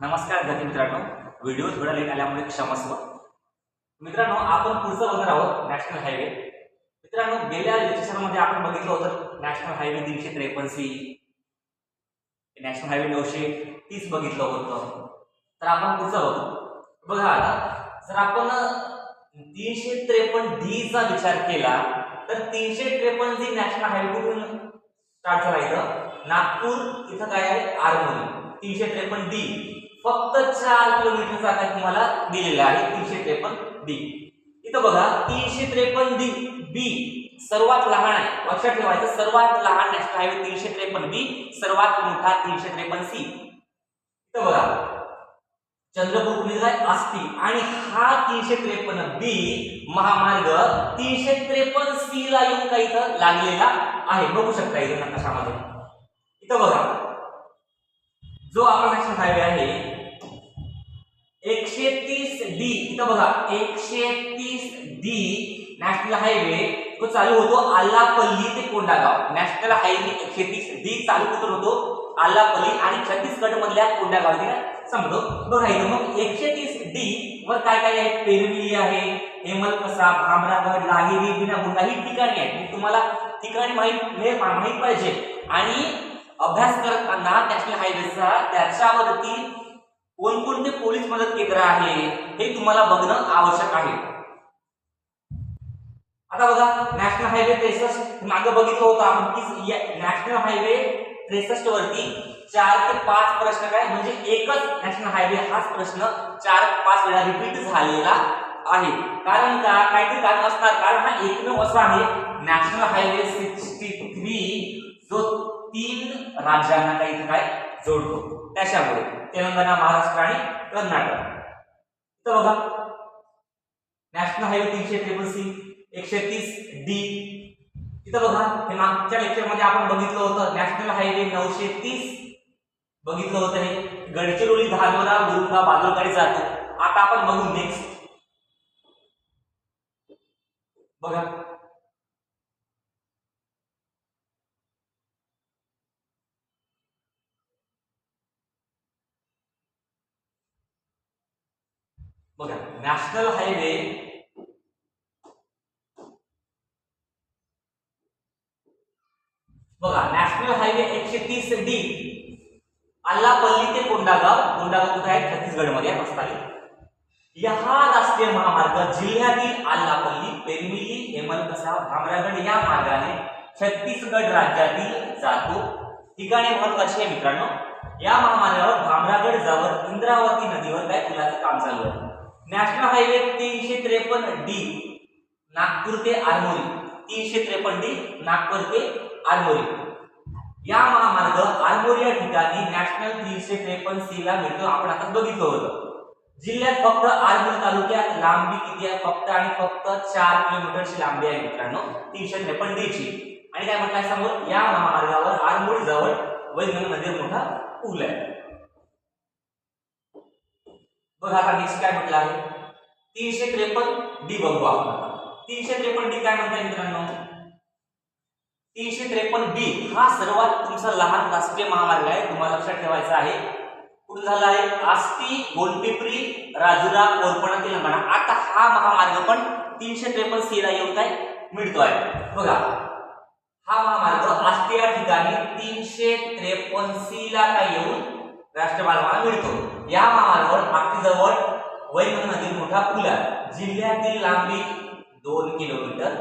नमस्कार विद्यार्थी मित्रांनो. व्हिडिओ थोडा लेट आल्यामुळे क्षमस्व. मित्रांनो आपण पुढचं बघणार आहोत नॅशनल हायवे मित्रांनो गेल्या लेक्चरमध्ये आपण बघितलं होतं नॅशनल हायवे तीनशे त्रेपन्न सी. नॅशनल हायवे नऊशे तीस बघितलं होतं. तर आपण पुढचं बघू. बघा आता जर आपण तीनशे त्रेपन्न डी चा विचार केला तर तीनशे त्रेपन्न डी नॅशनल हायवे कुठून स्टार्ट झाला इथं? नागपूर इथं काय आहे? आरमोरी. तीनशे त्रेपन्न डी फक्त चार किलोमीटरचा आकार तुम्हाला दिलेला आहे. तीनशे त्रेपन्न डी इथं बघा तीनशे त्रेपन्न डी बी सर्वात लहान आहे. लक्षात ठेवायचं सर्वात लहान नॅशनल हायवे तीनशे त्रेपन्न बी सर्वात मोठा तीनशे त्रेपन्न सी इथं बघा चंद्रपूर कुठे असती आणि हा तीनशे त्रेपन्न बी महामार्ग तीनशे त्रेपन्न सी ला येऊन काही इथं लागलेला आहे? बघू शकता इथं नकाशामध्ये. इथं बघा जो आपला नॅशनल हायवे आहे एकशे तीस डी. इथं बघा एकशे तीस डी नॅशनल हायवे. तो चालू होतो आल्लापल्ली ते कोंडागाव. नॅशनल हायवे एकशे तीस डी चालू कुठून होतो? आल्लापल्ली आणि छत्तीसगड मधल्या कोंडागाव समजतो बघा इथं मग? एकशे तीस डी वर काय काय आहे? पेरविली आहे हेमलकसा भामरागड लाहिरी बिनागुंडा ही ठिकाणी आहेत. तुम्हाला ठिकाणी माहीत माहीत पाहिजे. आणि अभ्यास करताना नॅशनल हायवेचा त्याच्यावरती कोणकोणते पोलीस मदत केंद्र आहे हे तुम्हाला बघणं आवश्यक आहे. आता बघा नॅशनल हायवे त्रेसष्ट मागे बघितलं होतं आपण की नॅशनल हायवे त्रेसष्ट वरती चार ते पाच प्रश्न काय म्हणजे एकच नॅशनल हायवे हाच प्रश्न चार पाच वेळा रिपीट झालेला आहे. कारण का? काहीतरी कारण असणार. कारण हा एकमेव असा आहे नॅशनल हायवे सिक्स्टी थ्री जो तीन राज्यांना काही इथं काय जोडतो. त्याच्यामुळे तेलंगणा महाराष्ट्र आणि कर्नाटक. तर बघा. नॅशनल हायवे तीनशे ट्रिपल सी एकशे तीस डी इथं बघा. हे मागच्या लेक्चरमध्ये आपण बघितलं होतं. नॅशनल हायवे नऊशे तीस. बघितलं होतं हे. गडचिरोली धानोरा मुरुंगा बाजूकडे जातो. आता आपण बघू नेक्स्ट बघा. बघा नॅशनल हायवे बघा नॅशनल हायवे एकशे तीस डी अल्लापल्ली ते कोंडागाव कोंडागाव कुठे आहे? छत्तीसगडमध्ये या हा राष्ट्रीय महामार्ग जिल्ह्यातील आल्लापल्ली पेरमिली हेमलकसा भामरागड या मार्गाने छत्तीसगड राज्यातील जातो. ठिकाणी महत्वाची आहे मित्रांनो. या महामार्गावर भामरागड जवळ इंद्रावती नदीवर काय पुलाचं काम चालू आहे? नॅशनल हायवे तीनशे त्रेपन्न डी नागपूर ते आरमोरी. तीनशे त्रेपन्न डी नागपूर ते आरमोरी. या महामार्ग आरमोरी या ठिकाणी नॅशनल तीनशे त्रेपन्न सी ला मिळतो. आपण आता बघितलं होतं. जिल्ह्यात फक्त आरमोरी तालुक्यात लांबी किती आहे? फक्त आणि फक्त चार किलोमीटरची लांबी आहे मित्रांनो. तीनशे त्रेपन्न डी ची. आणि काय म्हटलं समोर? या महामार्गावर आरमोरी जवळ वैनगंगा नदी मोठा पूल आहे. बघा आता नेक्स्ट काय म्हटलं आहे. तीनशे त्रेपन्न डी बघू आपण आता. तीनशे त्रेपन्न डी काय म्हणताय मित्रांनो? तीनशे त्रेपन्न डी हा सर्वात तुमचा लहान राष्ट्रीय महामार्ग आहे. तुम्हाला लक्षात ठेवायचा आहे. कुठे झाला आहे? आस्ती गोलपिपरी राजुरा कोरपणा तेलंगणा. आता हा महामार्ग पण तीनशे त्रेपन्न सी ला येऊन काय मिळतो आहे बघा. हा महामार्ग आस्ती या ठिकाणी तीनशे त्रेपन्न सी ला काय येऊन राष्ट्रमार्गाला मिळतो. या महामार्गावर आष्टीजवळ वैनगंगा नदी मोठा पूल आहे. जिल्ह्यातील लांबी दोन किलोमीटर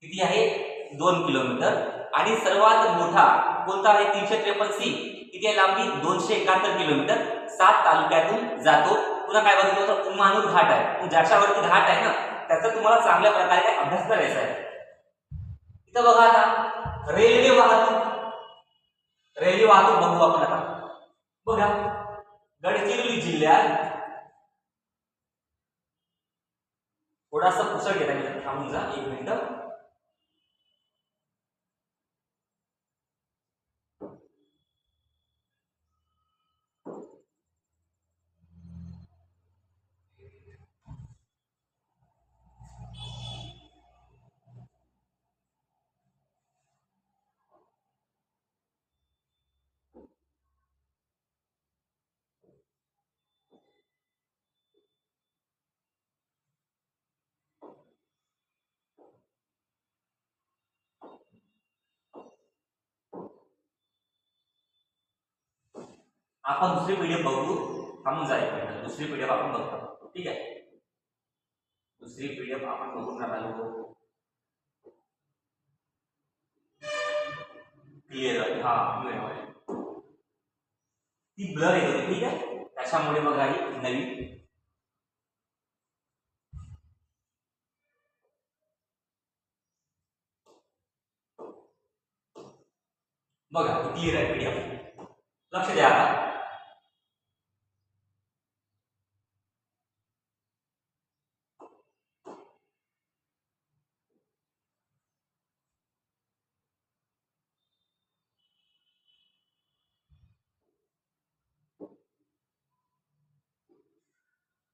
किती आहे? दोन किलोमीटर. आणि सर्वात मोठा कोणता आहे? तीनशे त्रेपन्न सी. किती आहे लांबी? दोनशे एकाहत्तर किलोमीटर. सात तालुक्यातून जातो. पुन्हा काय बघितलं होतं? उमानूर घाट आहे. म्हणजे ज्याच्यावरती घाट आहे ना त्याचा तुम्हाला चांगल्या प्रकारे अभ्यास करायचा आहे. इथं बघा आता रेल्वे वाहतूक. रेल्वे वाहतूक बघू आपण आता. बघा गडचिरोली जिल्ह्यात थोडासा पुसट घेता गेला थांबून जा एक मिनिट. आपण दुसरी पीडीएफ बघू थांबून जाईल दुसरी पीडीएफ आपण बघतो ठीक आहे दुसरी पीडीएफ आपण बघून राहिलो क्लिअर आहे हा clear आहे. ती ब्लर येत होती ठीक आहे त्याच्यामुळे बघा ही नवीन बघा क्लिअर आहे पीडीएफ लक्ष द्या आता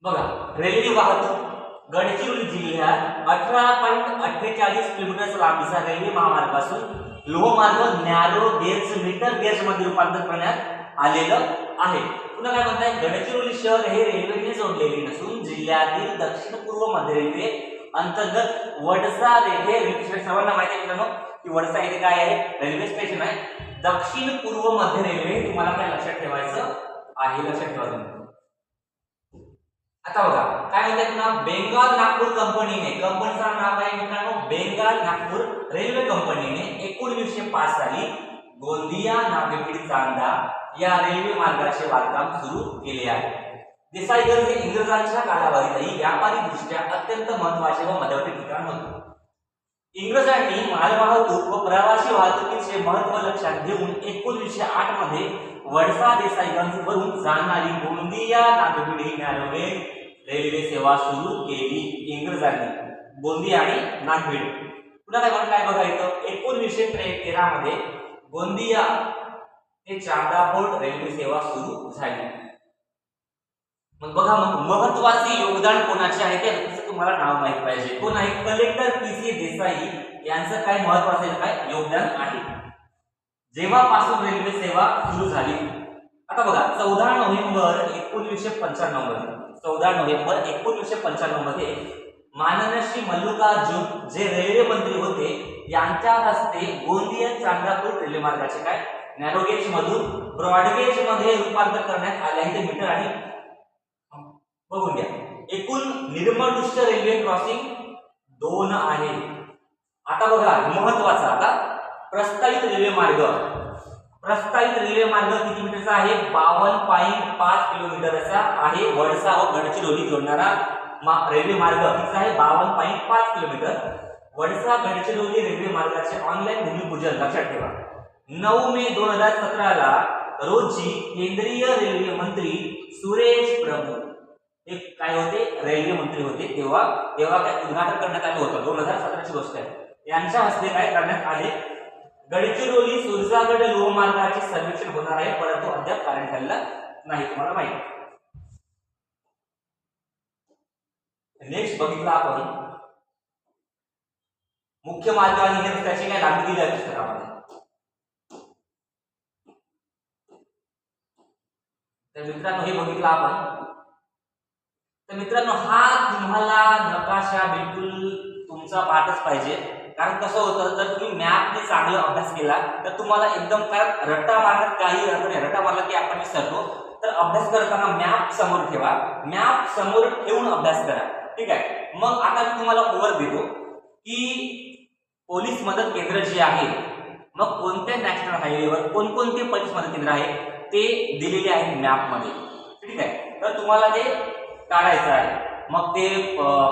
बघा रेल्वे वाहतूक गडचिरोली जिल्ह्यात अठरा पॉईंट अठ्ठेचाळीस किलोमीटर लांबीचा रेल्वे महामार्गापासून लोहमार्ग नॅरो गेज मीटर गेजमध्ये रूपांतर करण्यात आलेलं आहे. पुन्हा काय म्हणताय? गडचिरोली शहर हे रेल्वेने जोडलेले नसून जिल्ह्यातील दक्षिण पूर्व मध्य रेल्वे अंतर्गत वडसा रेल्वे सर्वांना माहिती आहे मित्रांनो की वडसा इथे काय आहे? रेल्वे स्टेशन आहे. दक्षिण पूर्व मध्य रेल्वे तुम्हाला काय लक्षात ठेवायचं आहे? लक्षात ठेवा आता बघा काय म्हणतात पुन्हा बेंगाल नागपूर कंपनीने कंपनीचं नाव आहे मित्रांनो? बेंगाल नागपूर रेल्वे कंपनीने एकोणीसशे पाच साली गोंदिया नागेपिडी चांदा या रेल्वे मार्गाचे बांधकाम सुरू केले आहे. देसाईगंज हे इंग्रजांच्या कालावधीतही व्यापारी दृष्ट्या अत्यंत महत्त्वाचे व मध्यवर्ती ठिकाण होते. इंग्रजांनी मालवाहतूक व प्रवासी वाहतुकीचे महत्त्व लक्षात घेऊन एकोणीसशे आठमध्ये वडसा देसाईगंज वरून जाणारी गोंदिया नागभिडी नॅरोगे रेल्वे सेवा सुरू केली इंग्रजांनी. गोंदिया आणि नागपिड पुन्हा काय म्हणून काय बघा इथं? एकोणीसशे तेरा मध्ये गोंदिया ते चांदापोर्ट रेल्वे सेवा सुरू झाली. मग बघा मग महत्त्वाचे योगदान कोणाचे आहे ते तुम्हाला नाव माहीत पाहिजे. कोण आहे? कलेक्टर पी सी देसाई यांचं काय महत्वाचं काय योगदान आहे? जेव्हापासून रेल्वे सेवा सुरू झाली आता बघा चौदा नोव्हेंबर एकोणीसशे पंच्याण्णवमध्ये चौदा नोव्हेंबर एकोणीसशे पंच्याण्णवमध्ये माननीय श्री मल्लिकार्जुन जे रेल्वे मंत्री होते यांच्या हस्ते गोंदिया चांद्रापूर रेल्वे मार्गाचे काय? नॅरोगेज मधून ब्रॉडगेजमध्ये रूपांतर करण्यात आले आहे ते मीटर आणि बघून घ्या. एकूण निर्मनुष्य रेल्वे क्रॉसिंग दोन आहे. आता बघा महत्त्वाचा आता प्रस्तावित रेल्वे मार्ग. प्रस्तावित रेल्वे मार्ग किती मीटरचा आहे? बावन्न पॉईंट पाच किलोमीटरचा आहे. वडसा व गडचिरोली जोडणारा मा- रेल्वे मार्ग किती आहे? बावन्न पॉईंट पाच किलोमीटर. वडसा गडचिरोली रेल्वे मार्गाचे ऑनलाईन भूमिपूजन. लक्षात ठेवा. नऊ मे दोन हजार सतराला रोजी केंद्रीय रेल्वे मंत्री सुरेश प्रभू. हे काय होते? रेल्वे मंत्री होते तेव्हा तेव्हा काय उद्घाटन करण्यात आलं होतं. दोन हजार सतराची गोष्ट आहे. यांच्या हस्ते काय करण्यात आले? गडचिरोली सुरसागड लोहमार्गाचे सर्वेक्षण होणार आहे परंतु अद्याप कारण ठरलं नाही तुम्हाला माहिती. नेक्स्ट बघितलं आपण. मुख्य मार्ग आणि हे त्याची काय लांबी दिली आहे पुस्तकामध्ये? तर मित्रांनो हे बघितलं आपण. तर मित्रांनो हा तुम्हाला नकाशा बिलकुल तुमचा पाठच पाहिजे. कारण कसं होतं जर तुम्ही मॅपने चांगला अभ्यास केला तर तुम्हाला एकदम काय रट्टा मारण्यात काही अर्थ नाही. रट्टा मारला की आपण विसरतो तर अभ्यास करताना मॅप समोर ठेवा. मॅप समोर ठेवून अभ्यास करा. ठीक आहे? मग आता मी तुम्हाला ओवर देतो की पोलीस मदत केंद्र जे आहे मग कोणत्या नॅशनल हायवेवर कोणकोणते पोलीस मदत केंद्र आहे ते दिलेले आहेत मॅपमध्ये ठीक आहे? तर तुम्हाला ते काढायचं आहे मग ते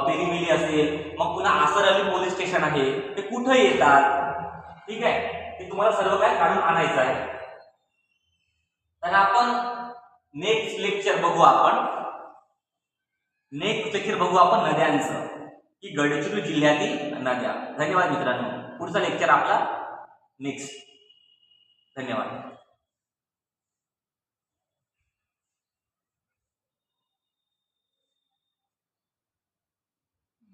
पेरीमिली असेल मग पुन्हा आसर अली पोलीस स्टेशन आहे ते कुठं येतात? ठीक आहे? ते तुम्हाला सर्व काय काढून आणायचं आहे. तर आपण नेक्स्ट लेक्चर बघू आपण. नेक्स्ट लेक्चर बघू आपण नद्यांचं की गडचिरोली जिल्ह्यातील नद्या. धन्यवाद मित्रांनो. पुढचा लेक्चर आपला नेक्स्ट धन्यवाद.